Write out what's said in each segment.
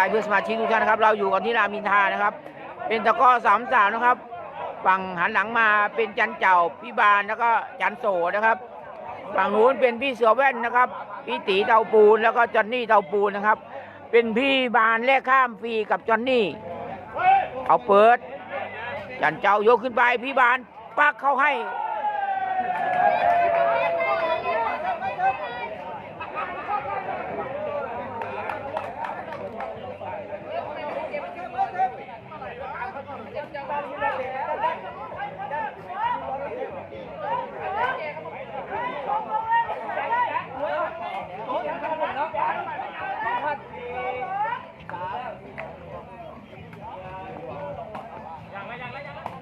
าทักทายเพื่อนสมาชิกทุกท่านนะครับ เราอยู่กันที่รามินทานะครับ เป็นตะก้อสามสาวนะครับ ฝั่งหันหลังมาเป็นจันเจ้าพี่บานแล้วก็จันโสนะครับ ฝั่งนู้นเป็นพี่เสือแว่นนะครับ พี่ตีเตาปูนแล้วก็จอนนี่เตาปูนนะครับ เป็นพี่บานแลกข้ามฟรีกับจอนนี่เอาเปิดจันเจ้ายกขึ้นไปพี่บานปักเขาให้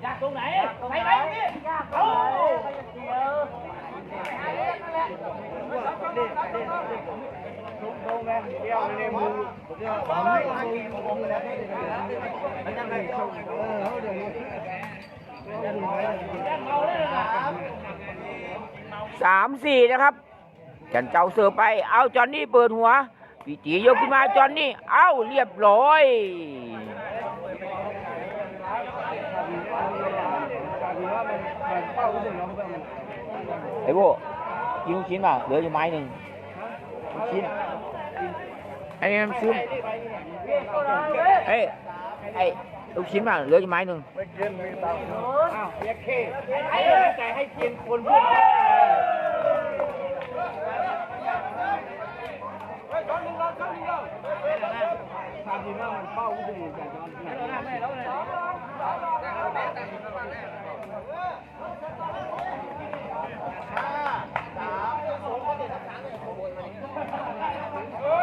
อยากตรงไหนไปไหนนี่โอ้ สามสี่นะครับจันเจ้าเสือไป เอาจอนนี่เปิดหัวพี่จียกขึ้นมาจอนนี่ เอาเรียบร้อย ไอ้โบกินลูกชิ้นป่ะเหลืออยู่ไม้หนึ่งลูกชิ้นไอ้นี่มันซื้อเอ้ไอ้ลูกชิ้นป่ะเหลืออยู่ไม้หนึ่งอ้าวเรียกเคไอ้ใจให้เพียงคนพูดทำดีมากมัน เอนไม่แล้วเลย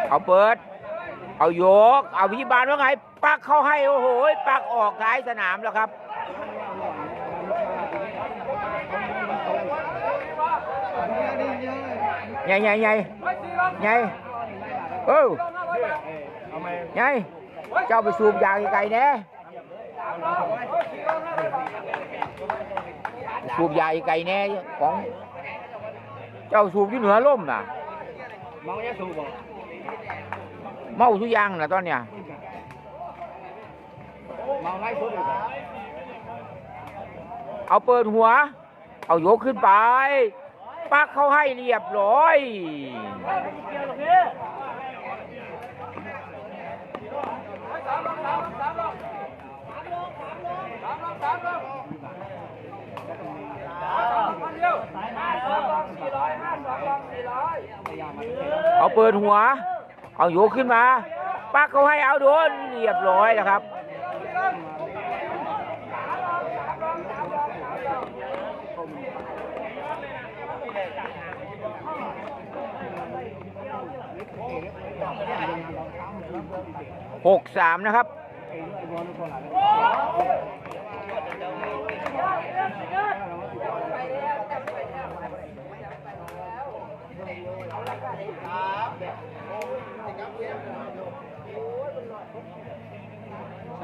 เอาเปิด เอาโยก เอาพิบาลว่าไง ปักเข้าให้ โอ้โห ปักออกท้ายสนามแล้วครับใหญ่ใหญ่ใหญ่ใหญ่เออใหญ่ เจ้าไปสูบยางไกลแน่สูบยาไกลแน่ของ เจ้าสูบอยู่เหนือล่มน่ะมองแย่สูบเมาทุกอย่างนะตอนเนี้ยมองไล่สุดเลยเอาเปิดหัว เอายกขึ้นไปปักเข้าให้เรียบร้อย เอาเปิดหัว เอาโยกขึ้นมา ปักเขาให้เอาโดน เรียบร้อยแล้วครับหกสามนะครับ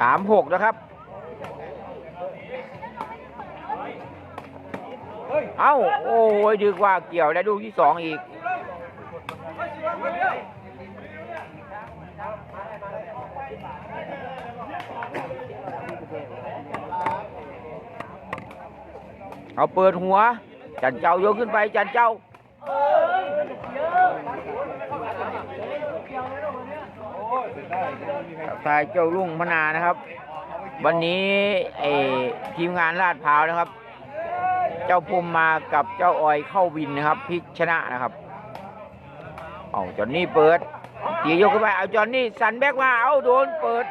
สามหกนะครับ เอ้า โอ้ยดึกว่าเกี่ยวได้ลูกที่สองอีก เอาเปิดหัว จันเจ้ายกขึ้นไปจันเจ้า ทายเจ้าลุงพนานะครับ วันนี้ไอทีมงานลาดพร้าวนะครับ เจ้าภูมิมากับเจ้าออยเข้าวินนะครับพลิกชนะนะครับเอาจอนนี่เปิดตียยกขึ้นไปเอาจอนนี่สันแบกมาเอาโดนเปิด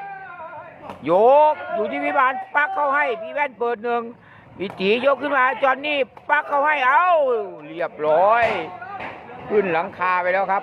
โยกอยู่ที่พิบาลปักเข้าให้พี่แว่นเปิดหนึ่งวิตียกขึ้นมาจอนนี่ปักเข้าให้เอาเรียบร้อย ขึ้นหลังคาไปแล้วครับ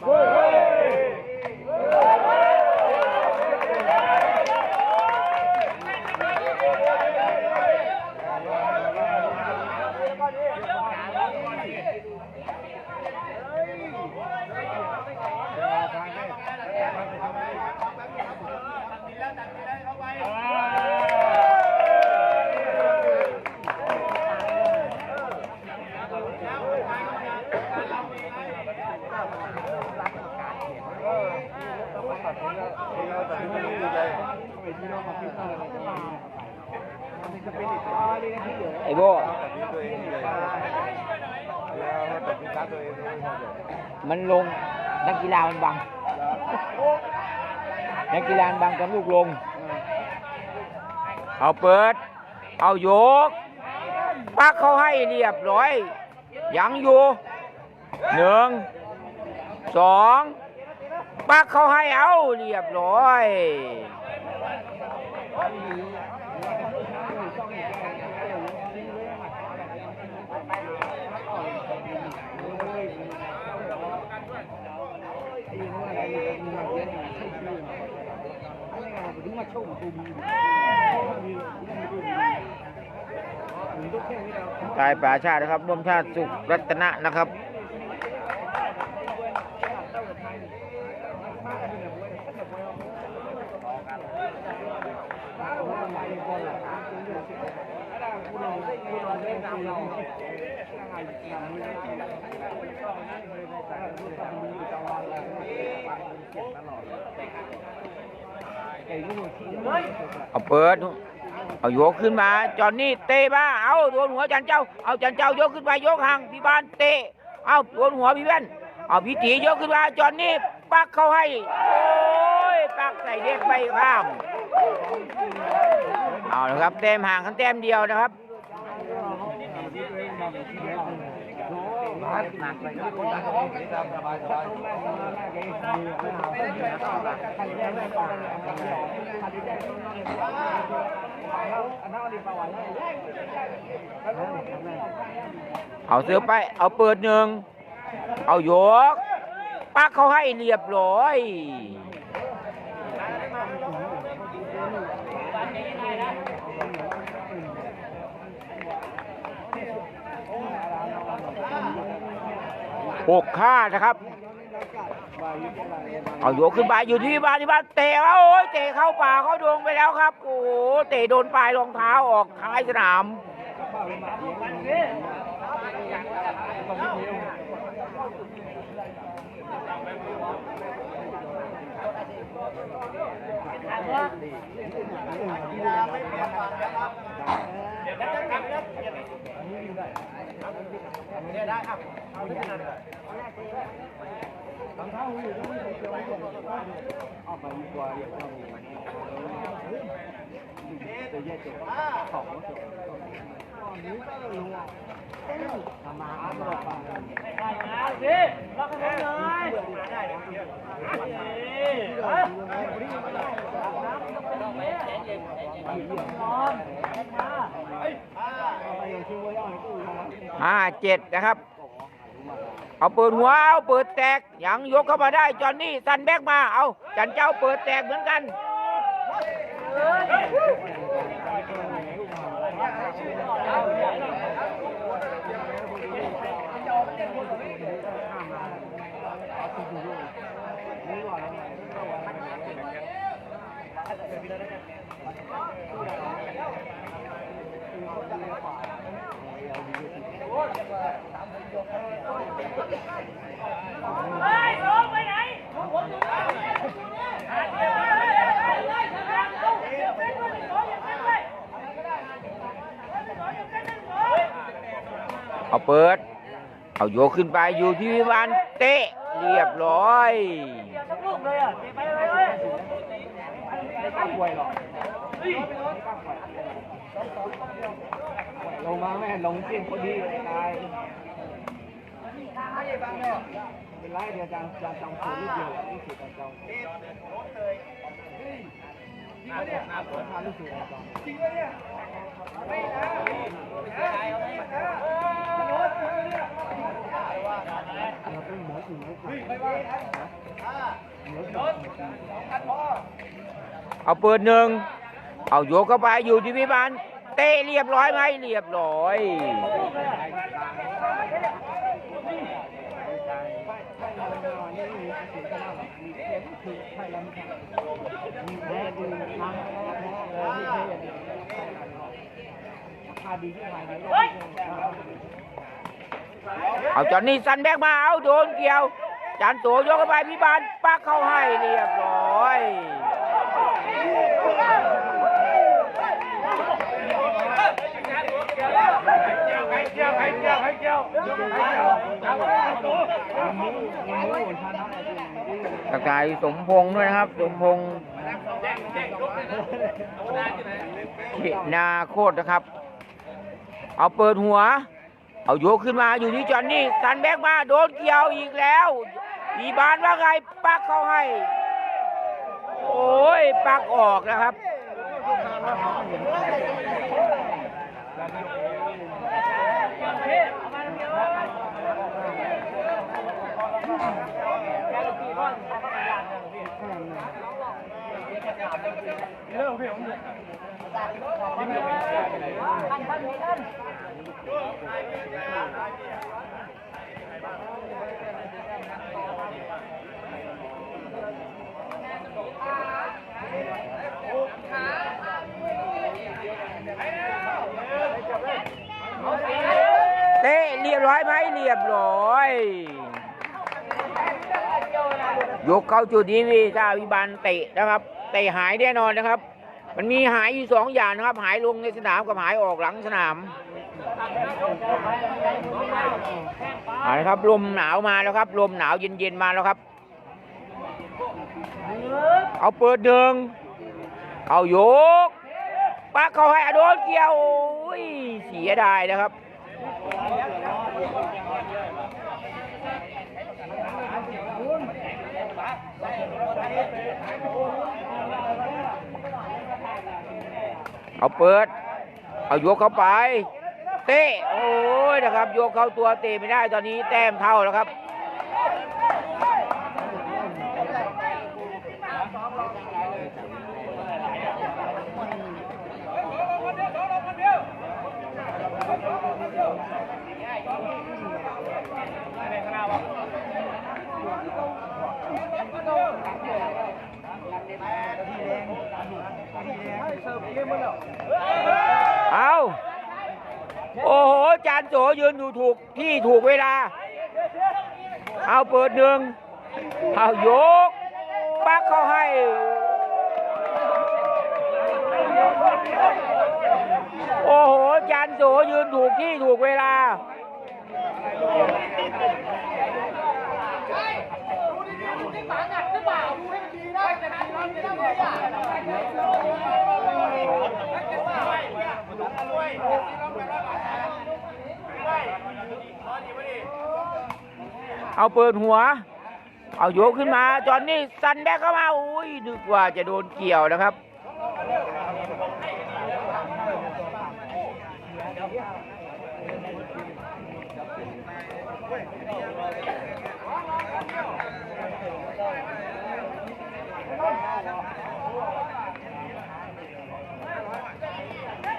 Hey! ไอ้โบมันลงนักกีฬามันบังนักกีฬามันบังตอนลูกลง เอาเปิด เอาโยก ปักเขาให้เรียบร้อย ยังอยู่หนึ่งสองปักเขาให้เอาเรียบร้อย ตายป่าชาตินะครับร่วมชาติสุขรัตนะนะครับ เอาเปิด เอาโยกขึ้นมา จอนนี่เตะมาเอาโดนหัวจันเจ้า เอาจันเจ้ายกขึ้นไปยกห่างพี่บานเตะ เอาโดนหัวพี่แว่นเอาพี่ตียกขึ้นมาจอนนี่ปักเข้าให้ โอ้ยปักใส่เด็กไปข้าม เอาละครับแต้มห่างกันแต้มเดียวนะครับเอาเสือไป เอาเปิดหนึ่ง เอายก ปักเขาให้เรียบร้อย หกค่านะครับ เอาโยกขึ้นไปอยู่ที่บ้านที่บ้านเตะแล้วโอ้ยเตะเข้าป่าเข้าดวงไปแล้วครับ โอ้โหเตะโดนปลายรองเท้าออกท้ายสนาม ห้าเจ็ดนะครับ เอาเปิดหัวเอาเปิดแตกยังยกเข้ามาได้จอนนี่สันแบกมาเอาจันเจ้าเปิดแตกเหมือนกัน เอาเปิดเอาโยกขึ้นไปอยู่ที่วิมานเตะเรียบร้อยลงมาแม่ลงเส้นพอดีตายเป็นไรเดียวจังจังจังสูงนิดเดียวนี่คือจังจังหน้าหน้าผมทำรู้สึกจังจริงเลยเนี่ยไม่นะไม่ใช่เอาไม่นะเราต้อง เอาปิดหนึ่ง เอาโยกเข้าไปอยู่ที่วิมานเตะเรียบร้อยไหมเรียบร้อย เอาจอนนี่ซันแบกมาเอาโดนเกี่ยวจานโตยกเข้าไปพี่บานปักเข้าให้เรียบร้อยตะกายสมพงษ์ด้วยนะครับ สมพงษ์เขนาโคตรนะครับ เอาเปิดหัว เอาโยกขึ้นมาอยู่ที่จอนนี่สันแบกมาโดนเกี่ยวอีกแล้วอีบานว่าไงปักเข้าให้ โอ้ยปักออกนะครับ เตะเรียบร้อยไหมเรียบร้อย ยกเข้าจุดนี้วีถ้าวิบาลเตะนะครับ เตะหายแน่นอนนะครับ มันมีหายอยู่สองอย่างนะครับ หายลงในสนามกับหายออกหลังสนามเอาละครับลมหนาวมาแล้วครับลมหนาวเย็นๆมาแล้วครับ เอาเปิดหนึ่งเอาโยกปักเขาให้อโดนเกี่ยวโอ้ยเสียดายนะครับ เอาเปิด เอายกเข้าไป เตะ โอ้ยนะครับ ยกเข้าตัวเตะไม่ได้ตอนนี้แต้มเท่าแล้วครับ เอาโอ้โห จานโสยืนอยู่ถูกที่ถูกเวลา เอาเปิดหนึ่งเอายก ปักเข้าให้โอ้โหจานโสยืนถูกที่ถูกเวลา เอาเปิดหัว เอาโยกขึ้นมา จอนนี่ซันแบกเข้ามา อุ้ยนึกว่าจะโดนเกี่ยวนะครับ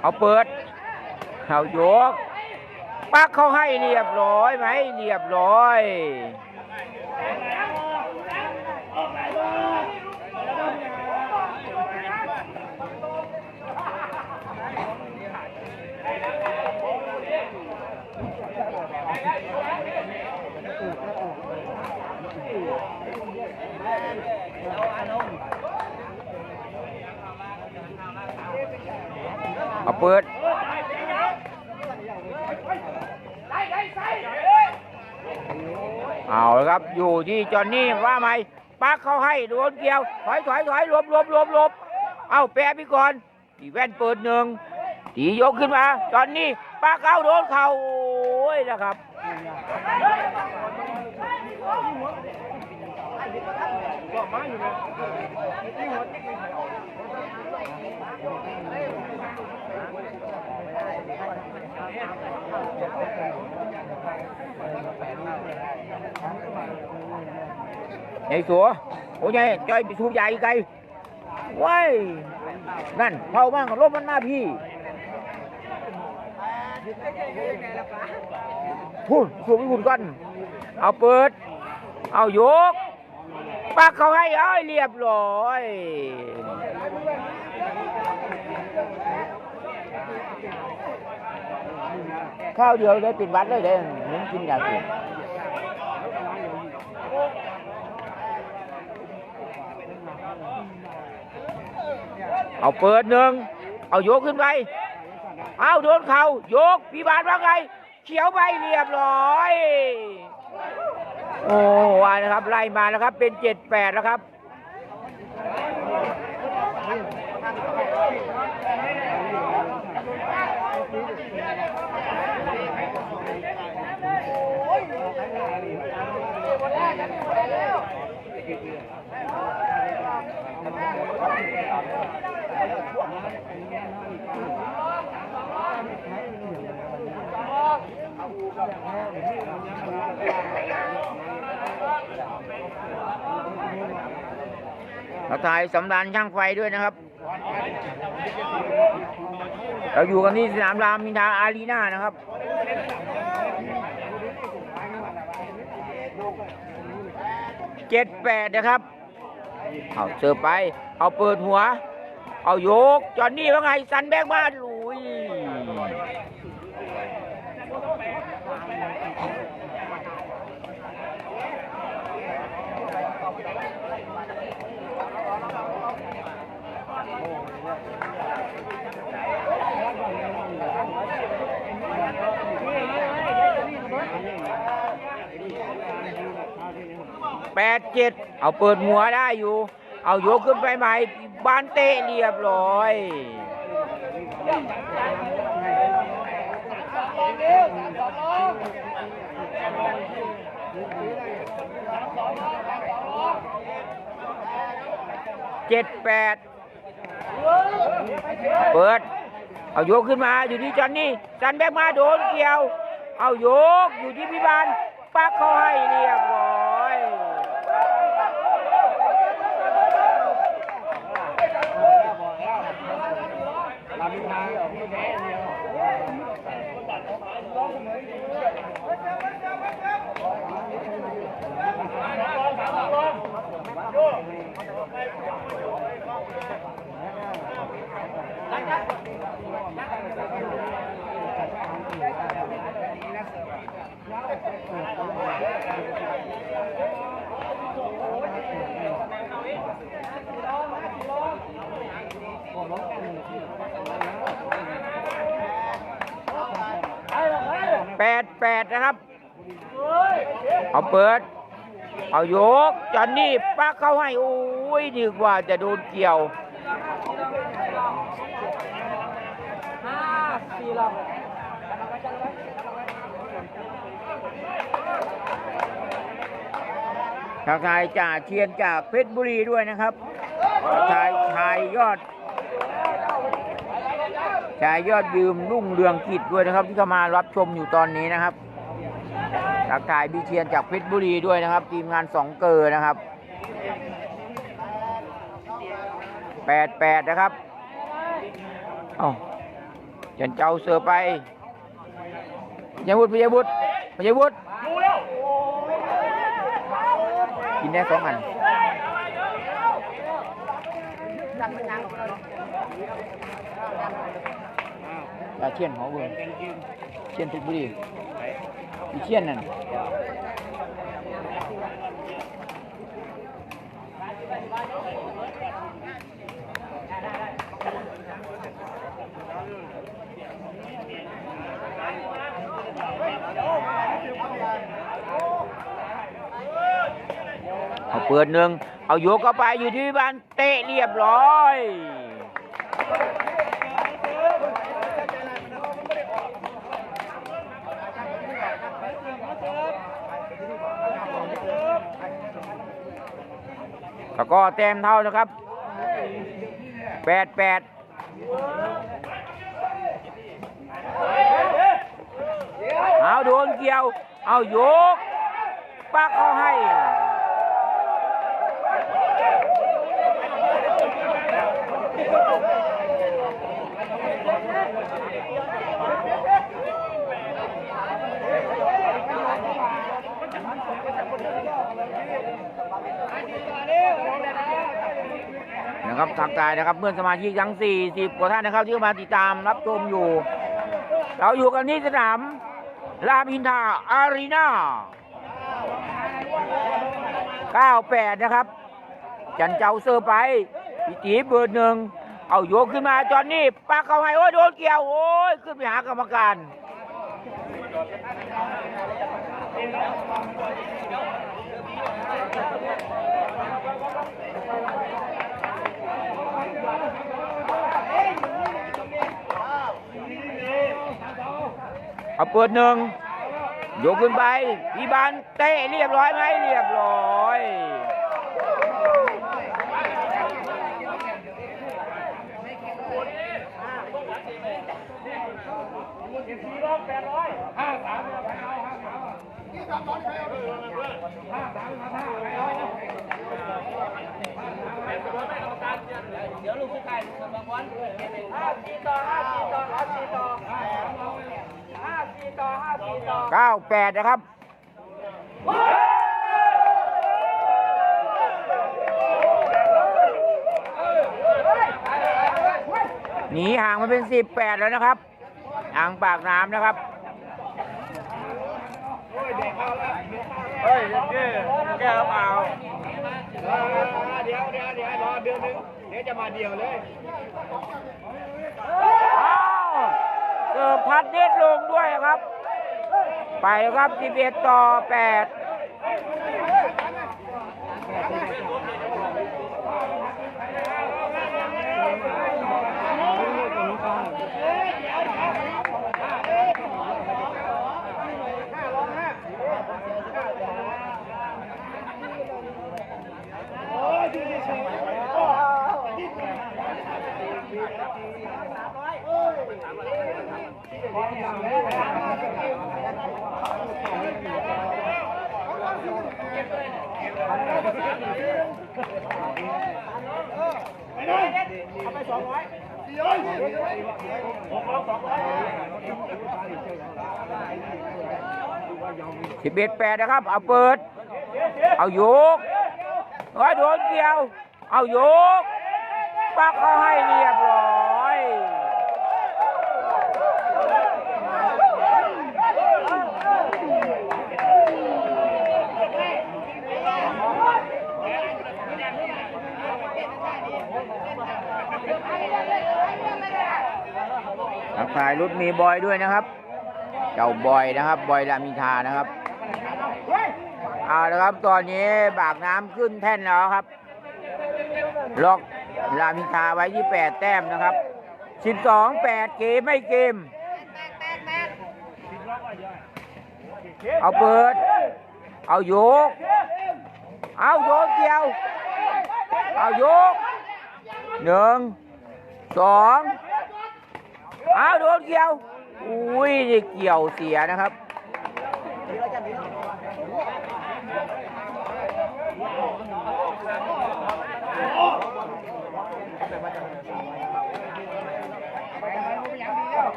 เอาเปิดเอาโยกปักเขาให้เรียบร้อยไหมเรียบร้อย เอาเปิดเอาละครับอยู่ที่จอนนี่ว่าไหมปักเขาให้โดนเกี่ยวถอยถอยถอยลบลบลบลบเอาแปรไปก่อนตีแว่นเปิดหนึ่งตียกขึ้นมาจอนนี่ปักเขาโดนเข่าโอ้ยนะครับไอ้สัวโอ้ยไงจอยไปสูบใหญ่ไกลย นั่นเผาบ้างรถมันมาพี่พูดสูบไปพูดก่อนเอาเปิดเอายกปักเขาให้เอ้ยเรียบร้อย ข้าวเดียวได้ติดวัดเลยเด้เหมือนกินยาสูบเอาเปิดหนึ่งเอายกขึ้นไป เอาโดนเขาโยกพี่บาทว่าไง เขียวไปเรียบร้อย โอ้วานะครับ ไล่มาแล้วครับ เป็นเจ็ดแปดแล้วครับ เราถ่ายสำรานช่างไฟด้วยนะครับ เราอยู่กันที่สนามรามินทาอารีนานะครับ เจ็ดแปดนะครับ เอาเสิร์ฟไป เอาเปิดหัว เอาโยก จอนนี่ว่าไง สันแบกมาลุย แป ดเจ็ดเอาเปิดหัวได้อยู่ เอายกขึ้นไปใหม่บานเตะเรียบร้อยเจ็ดแปดเปิด เอาโยกขึ้นมาอยู่ที่จอนนี่จันแบกมาโดนเกี่ยว เอาโยกอยู่ที่พิบาลปักเขาให้เรียบร้อย ลำทางไม่แพ้เดียว แปดแปดนะครับ เอาเปิด เอายกจอนนี่ปักเข้าให้โอ้ยดีกว่าจะโดนเกี่ยวสี่ลทักทายจ่าเชียนจากเพชรบุรีด้วยนะครับทักทายชายยอด ชายยอดยืมรุ่งเรืองกิจด้วยนะครับ ที่เข้ามารับชมอยู่ตอนนี้นะครับ ทักทายพี่เชียนจากเพชรบุรีด้วยนะครับ ทีมงานสองเกอร์นะครับแปดแปดนะครับเอ้าจันเจ้าเสือไปพยาวุฒิพยาวุฒิพยาวุฒิกินได้สองอันปลาเชียนหอเวิร์เชียนเพชรบุรี เชียนนั่นเอาเปิดหนึ่ง เอาโยกเข้าไปอยู่ที่บ้านเตะเรียบร้อย แล้วก็แต้มเท่านะครับแปดแปดเอาโดนเกี่ยว เอาโยกปักเขาให้ นะครับทักทายนะครับเพื่อนสมาชิกทั้ง 40 กว่าท่านนะครับที่มาติดตามรับชมอยู่ เราอยู่กันที่สนามรามอินทาอารีนา98 นะครับ จันเจ้าเซอร์ไปพี่ตีเบอร์หนึ่งเอาโยกขึ้นมาจอนนี่ปักเขาให้โอ้ยโดนเกี่ยวโอ้ยขึ้นไปหากรรมการ เอาเปิดหนึ่งยกขึ้นไปพี่บานเตะเรียบร้อยไหมเรียบร้อยเดี๋ยวลูกสุดท้ายลูกบางวันห้าสี่ต่อห้าสี่ต่อห้าสี่ต่อ ห้าสี่ต่อห้าสี่ต่อ98นะครับหนีห่างมาเป็น18แล้วนะครับอ่างปากน้ำนะครับเฮ้ยแกแกเปล่าเดี๋ยวเดี๋ยวเดี๋ยวรอเดือนนึงเดี๋ยวจะมาเดียวเลยอ้าว เกิดพัดเด็ดลงด้วยครับ ไปครับ 11 ต่อ 8 11 8นะครับ เอาเปิด เอาโยกเฮ้ยโดนเกี่ยว เอาโยกปักเขาให้เรียบร้อย ทักทายรุดมีบอยด้วยนะครับ เจ้าบอยนะครับ บอยรามินทานะครับเอาละครับตอนนี้บากน้ำขึ้นแท่นแล้วครับ ล็อกรามินทาไว้ที่8แต้มนะครับ12 8เกมไม่เกม เอาเปิด เอาโยก เอาโยกเกี่ยว เอาโยกหนึ่งสอง อาโดนเกี่ยว อุ้ยนี่เกี่ยวเสียนะครับ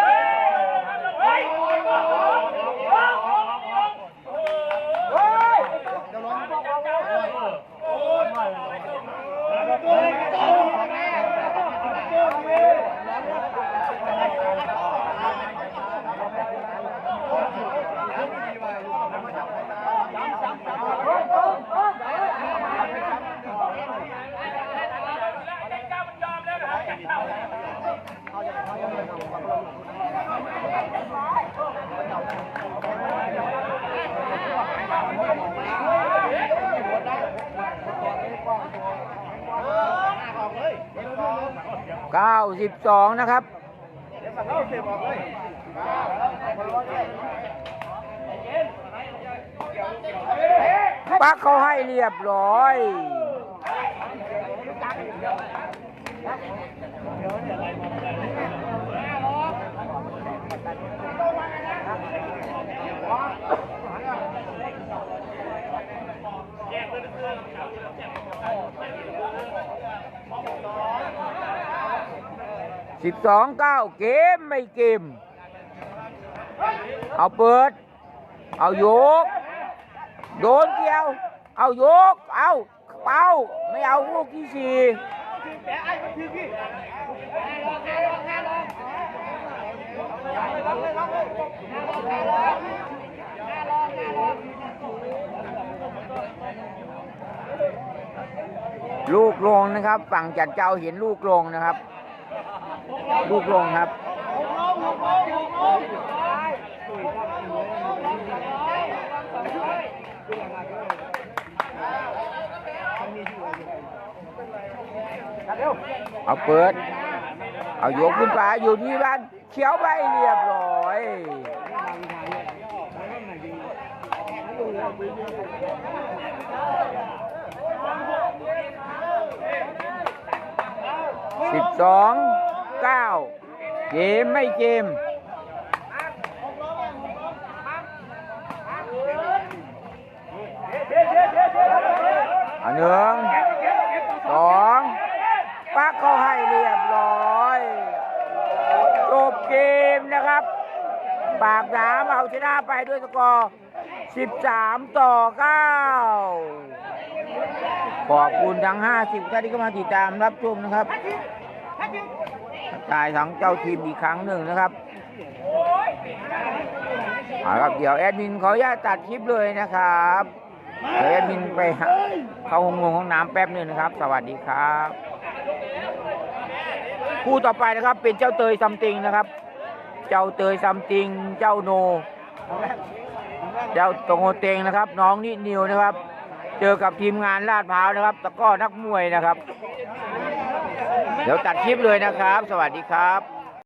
เเก้าสิบสองนะครับปักเขาให้เรียบร้อย สิบสองเก้าเกมไม่เกม เอาเปิด เอาโยก โดนเกี่ยว เอาโยก เอาเป้าไม่เอาลูกที่สี่ลูกลงนะครับ ฝั่งจัดเจ้าเห็นลูกลงนะครับ ลูกลงครับเอาเปิด เอาโยกขึ้นไปอยู่ที่บ้านเขียวไปเรียบร้อยสิบสอง เก้าเกมไม่เกมอันหนึ่งสองปักเขาให้เรียบร้อย จบเกมนะครับ ปากน้ำเอาชนะไปด้วยสกอร์ 13 ต่อ 9 ขอบคุณทั้ง 50ท่านที่เข้ามาติดตามรับชมนะครับ ตายทั้งเจ้าทีมอีกครั้งหนึ่งนะครับเอาครับเดี๋ยวแอดมินขออนุญาตตัดคลิปเลยนะครับเดี๋ยวแอดมินไปเข้าห้องงงห้องน้ำแป๊บหนึ่งนะครับ สวัสดีครับคู่ต่อไปนะครับเป็นเจ้าเตยซัมติงนะครับ เจ้าเตยซัมติง เจ้าโน เจ้าตงโอเตงนะครับ น้องนิดนิวนะครับ เจอกับทีมงานลาดพร้าวนะครับตะก้อนักมวยนะครับ เดี๋ยวตัดคลิปเลยนะครับ สวัสดีครับ